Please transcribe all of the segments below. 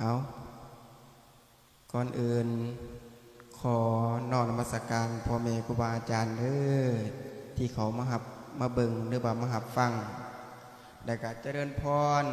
เอาก่อนอื่น ขอนอนมัสการพ่อแม่ครูบาอาจารย์เด้อที่เขามาหับมาเบิงหรือว่ามาหับฟังได้ก็เจริญพร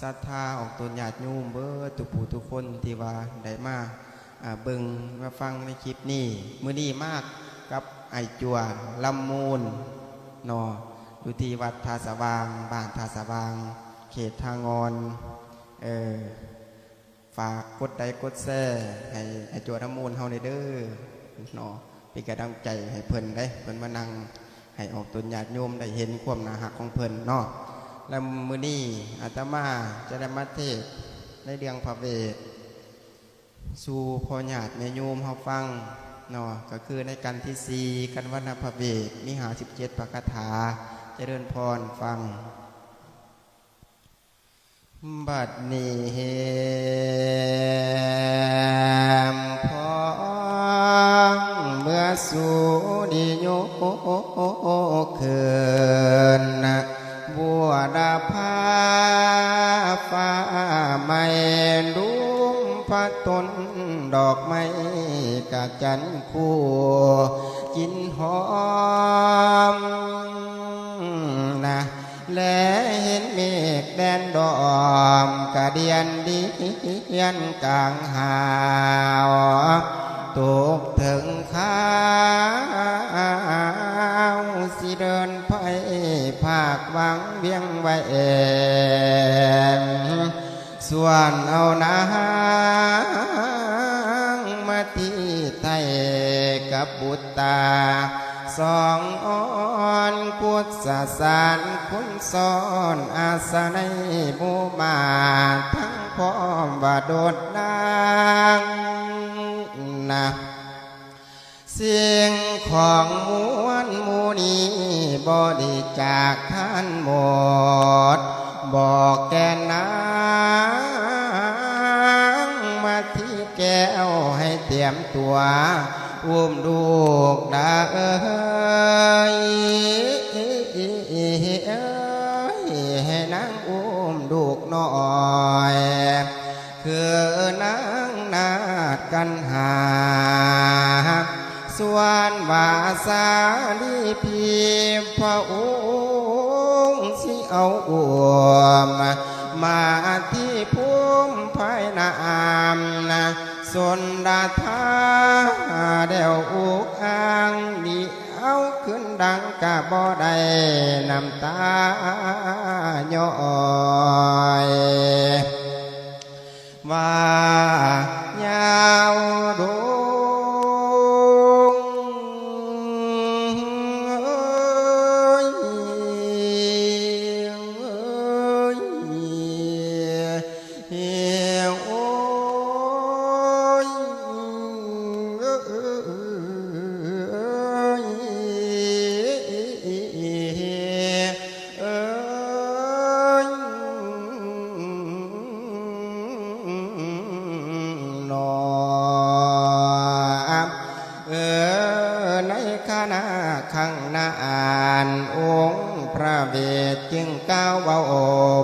ศรัทธาออกตนญาติโยมเบิดทุผู้ทุกคนที่ว่าได้มาเบิงมาฟังในคลิปนี้มือนี้มากกับไอจัวลำมูลนออยู่ที่วัดทาสว่าง บ้านทาสว่าง เขตทางอนเออ ฝากกดไลค์กดแชร์ให้ไอจัวน้ำมูลเฮาในเด้อเนาะเป็นกระดังใจให้เพิ่นได้เพิ่นมานั่งให้ออกตนญาติโยมได้เห็นความน่าหักของเพิ่นเนาะแล้วมือนี้อาตมาจะได้มาเทศในเรื่องพระเวทสู่พอญาติแม่โยมเฮาฟังเนาะก็คือในกันที่สี่กันวันพระเวทมีหาสิบเจ็ดประคาถาเจริญพรฟัง บัดนี้พองเมื่อสู่ดิโยเขินบัวดาภาฟ้าไม่ดุมพระตนดอกไม้กาจันคู่กินหอม แดนดอมกระเดียนดีเยนกลางหาวตกถึงข้าวสิเดินไปภาควังเบียงไว้เองส่วนเอานางมาที่ไทยกับบุตรตา สองอ่อนกุศสารคุณซ้อนอาสนัยบูมาทั้งพร้อมว่าโดดนางนะเสียงของมวลมูนีบอดีจากท่านหมด บอกแกนางมาที่แก้วให้เตรียมตัว อุ้มลูกดาเอ้ยเห้นางอุ้มลูกน้อยคือนางนาดกันหาส่วนวาสาลีพีพระองค์สิเอาอวมมาที่ภูมิภายนาม สนดาทาเดวอุกอ้างดีเอาขึ้นดังกะบ่ได้น้ำตาย่อยว่ายาว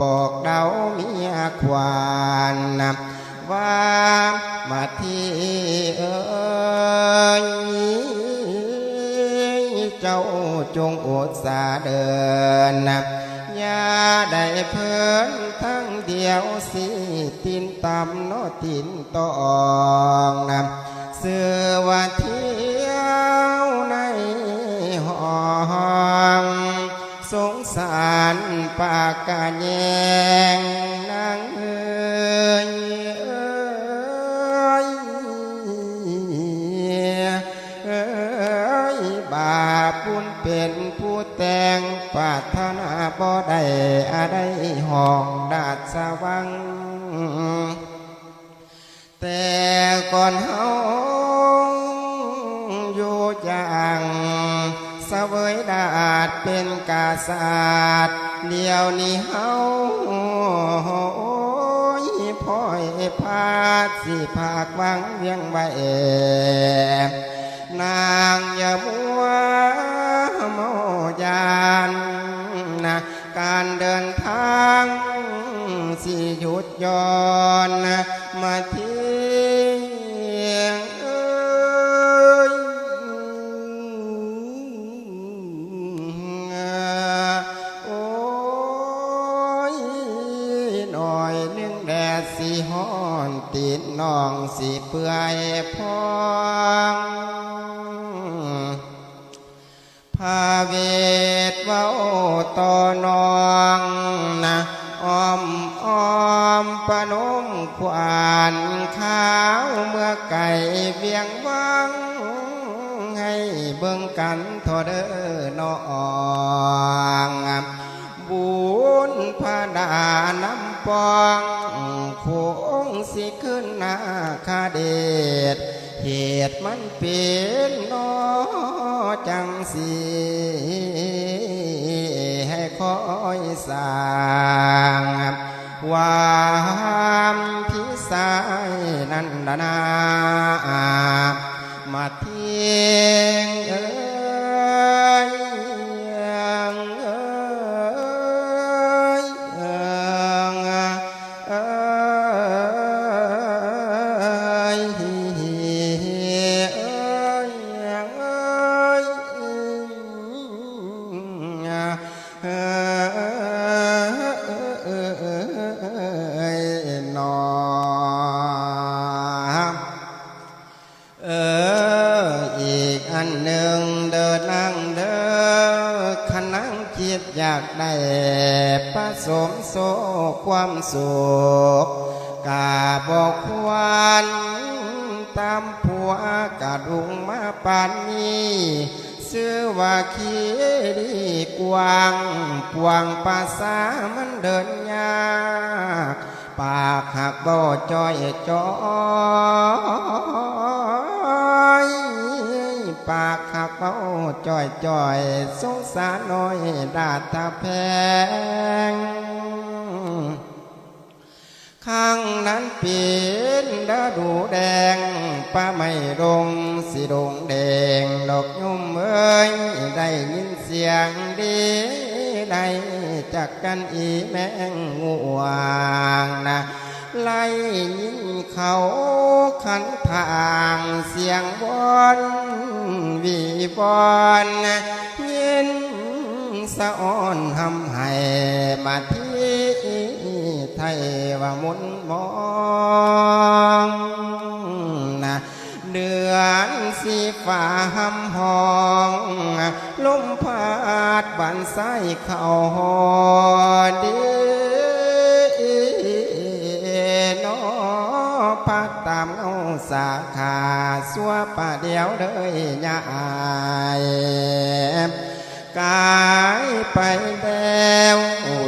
บอกเดาเมียควานนะว่ามาที่เอ้ยเจ้าจ แยงนางเอ้ยเอ้ยเอ้ยบาปบุญเป็นผู้แต่งปรารถนาบ่ได้อะไรห้องดาดสวังแต่ก่อนเฮา วยดาดเป็นกาศาสตร์เดียวนี้เฮาโอ้ยพ่อยพาสิภาควังเวียงไว้นางอย่ามัวเมยานนะการเดินทางสิหยุดย้อนมาที่ เวียงวังให้เบิ่งกันทอเด้อนองบุญพระดาน้ำปองคงสิขึ้นนาคาเดชเหตุมันเป็นนอจังสีให้คอยสางวามพิสายนันดานาันหนึ่งเดินนั่งเด้อขนังคิดอยากได้ผสมโซความสุขกาบอกควรตามผัวกระดุงมาปานนี้ซื้อว่าขีดีกวางปวงภาษามันเดินยากปากหักบ่จอยจอย ปากหักเบาจ่อยจอยสงสารน้อยดาตาแพงข้างนั้นเป็นดาดูแดงป้าไม่ดงสีดงแดงดอกยุ่มเอ้ยได้ยินเสียงดีได้จากกันอีแมงงวงนะไล่ยินเขาขันทางเสียงบอน บอนยินสะอ้อนทำให้มาที่ไทยว่ามุนมองนะเดือนสีฟ้าหำหองลมพัดบันไสเข้าหอดี สาขาสัวป่าเดียวเด้ยยายกายไปแล้ว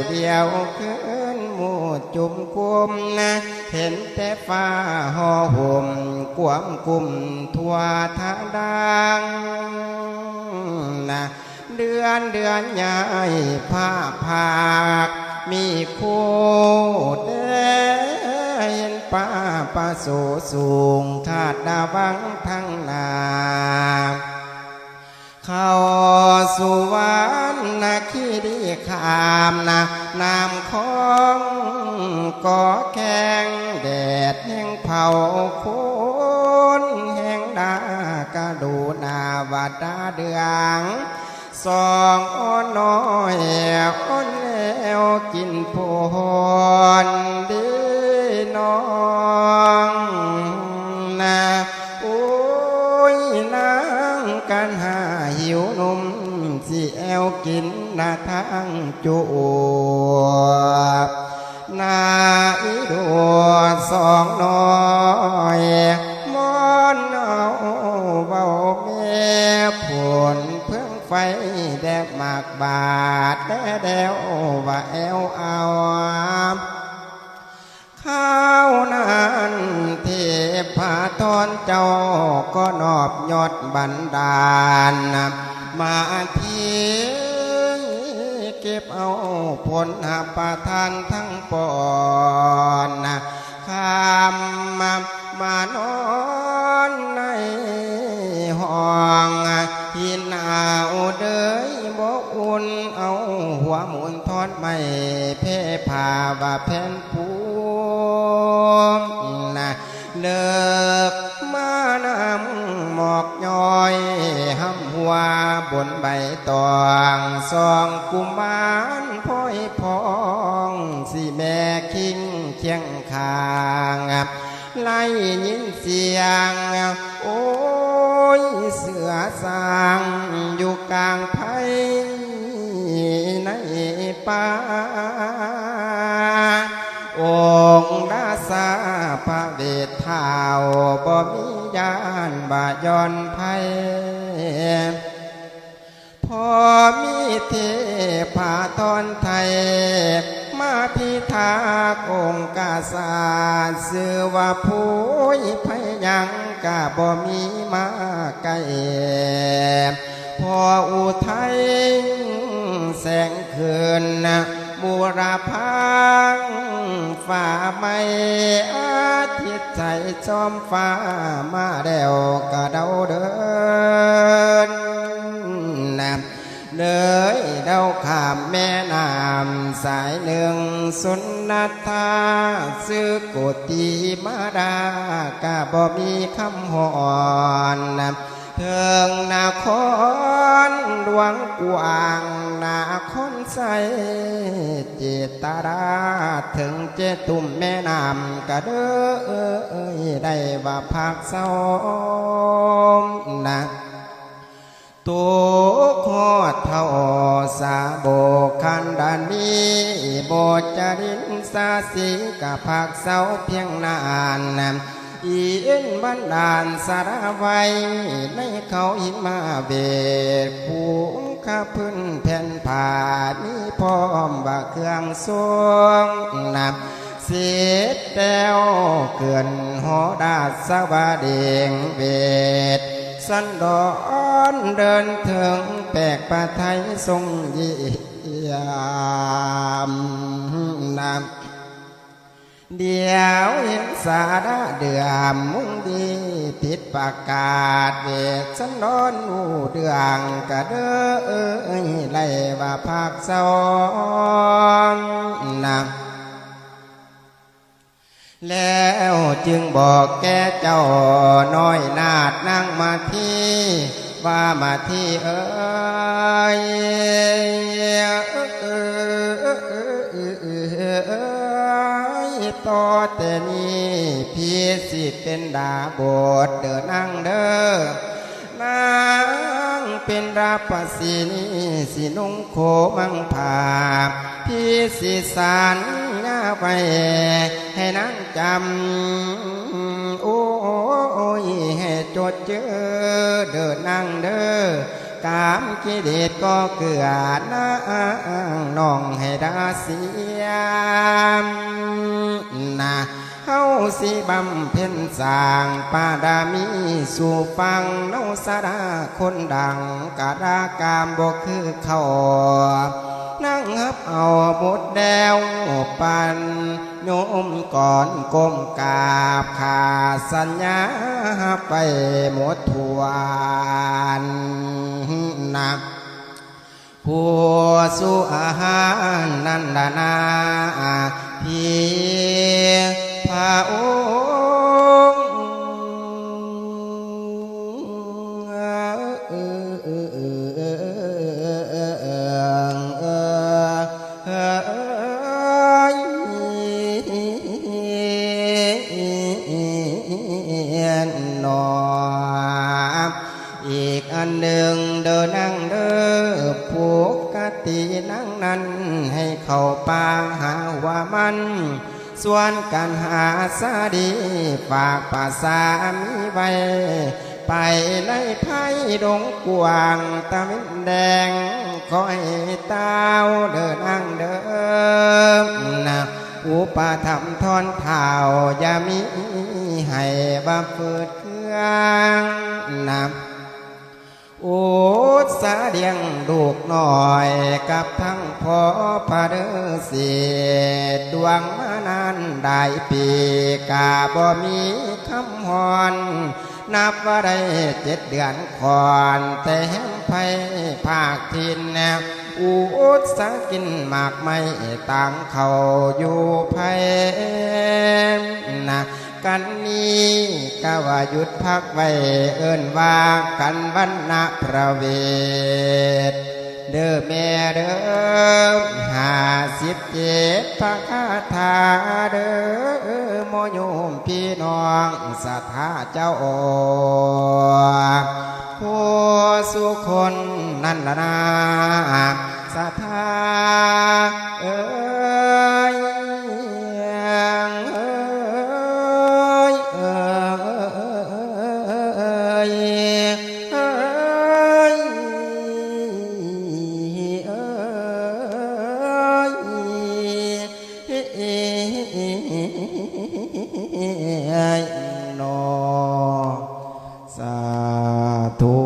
เดียวขึ้นหมู่จุ่มกุมนะ เห็นแต่ฟ้าห่อห่มกวมกุมทั่วทางดังนะเดือนเดือนใหญ่ผ้าผาก มีคู่เดิน ป้าปาโสสูงขาดดาวังทั้งนาเข้าสู่วันนาคีดีขามนะน้ำของก่อแข็งแดดแห่งเผาโคนแห่งดากระดูนาวาดาเดืองสองอ้อนน้อยอ้อนแล้วกินพรดี น้องนะโอ้ยนางกันหาหิวนมสิแอวกินนาทางจูบนาอีดัวสองน้อยมอนเอาเบาแม่ผลเพิ่งไฟแดบมากบาดแดแดวว่าแอวเอาข้าวนั้นเทพาทอนเจ้าก็นอบยอดบันดาล มาเที่ยเก็บเอาผลหาประทานทั้งปอนข้ามามานอนในห้องหินเอาเดยบอกอุ่นเอาหัวหมุนทอดไม่เพพาว่าแผ่นป มนะเลิกมานำหมอกย้อยห้ำหัวบนใบตองซองกุมารพ้อยพองสิแม่คิงเคียงคางไล่ยินเสียง โอ้ยเสือสางอยู่กลางไพในป่า พระเท้าบ่มียานบาย้อนภัยพอมีเทพาทอนไทย มาพิทากองค์กาสาสื่อว่าผู้ยพยังกะบ่มีมาไกลพออุทัยแสงคืน บูรพางฝ่าไม่อาทิตย์ใจจอมฟ้ามาแล้วกะเดาเดินนำเลยเดาขามแม่น้ำสายหนึ่งสุนนทาซื้อกุฏิมาดากะบ่มีคำหอน เทิงนาคอนดวงกว้างนาคอนใสเจตาราถึงเจตุ่มแม่น้ำกระเด้อได้ว่าพักเศร้านะตัวขอดเท่าสาโบคันดานีโบจารินสาสีกะพักเสาเพียงนาน อีเอ็นบันดาลสารวัยในเขาหิมาเบดผู้ข้าพื้นแผ่นผานี้พร้อมบาเครื่องสวงนำเสียแต้วเกินหอดาสวาเดงเวทสันดอนเดินถึงแปลกประไทยทรงเยี่ยม เดียวเห็นสาดาเดือมมุ่งดีติดประกาศเวทสันดอนอูเดืองกระเด้อไล่ว่าภาคสองนำแล้วจึงบอกแกเจ้าน้อยนาดนั่งมาที่ว่ามาที่เอ้ย ต่อแต่นี้พี่สิเป็นดาบทเดินนั่งเด้อนางเป็นราปสีนีสินุ่งโคมังผาพี่สิสารงาไว้ให้นางจำโอ้ยให้จดเจอเดินนั่งเด้อ กามกิเลสก็เกลือนางน้องให้ดาเสียมนะเฮาสิบำเพ็ญสร้างปาดามีสู่ฟังเนาสราคนดังกะดากามบ่คือเขานั่งฮับเอาบทแดวปัน โยมก่อนก้มกราบขาสัญญาไปหมดทวนนับผู้สุอาหารนันดานาพี่พระอ เข้าป่าหาว่ามัน ส่วนการหาสาดีฝากภาษามีไว้ ไปในไพ่ดงกวางตะวินแดงคอยเต้าเดินนั่งเดิมนะอุปธรรมทอนเท้าอย่ามีให้บับฝืดเครื่องนะ โอุตสาเดียงลูกหน่อยกับทั้งพ่อพาเดอเสียดวงมานานได้ปีกาบ่มีคำหอน นับว่าได้เจ็ดเดือนก่อนแต่เห็นไผภาคทินแนวอุตสากินหมากไม่ต่างเขาอยู่ไผ กันนี้กะว่าหยุดพักไว้เอิ้นว่ากันวันนะประเวทเด้อแม่เด้อหาสิบเจ็ดพระคาถาเด้อโมโยมพี่น้องศรัทธาเจ้าออกผู้สุคนนั่นละนาศรัทธา นอสาธุ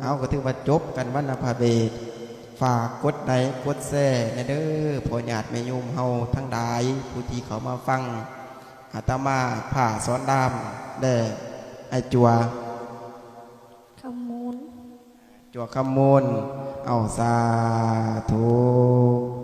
เอาก็ถือว่าจบกันวันนภาเบศฝากกดไลค์กดแซ่ในเด้อพอญาติแม่โยมเฮาทั้งหลายผู้ที่เขามาฟังอาตมาผ่าสอนดามแด่ไอจัวขมูลจัวขมูลเอาสาธุ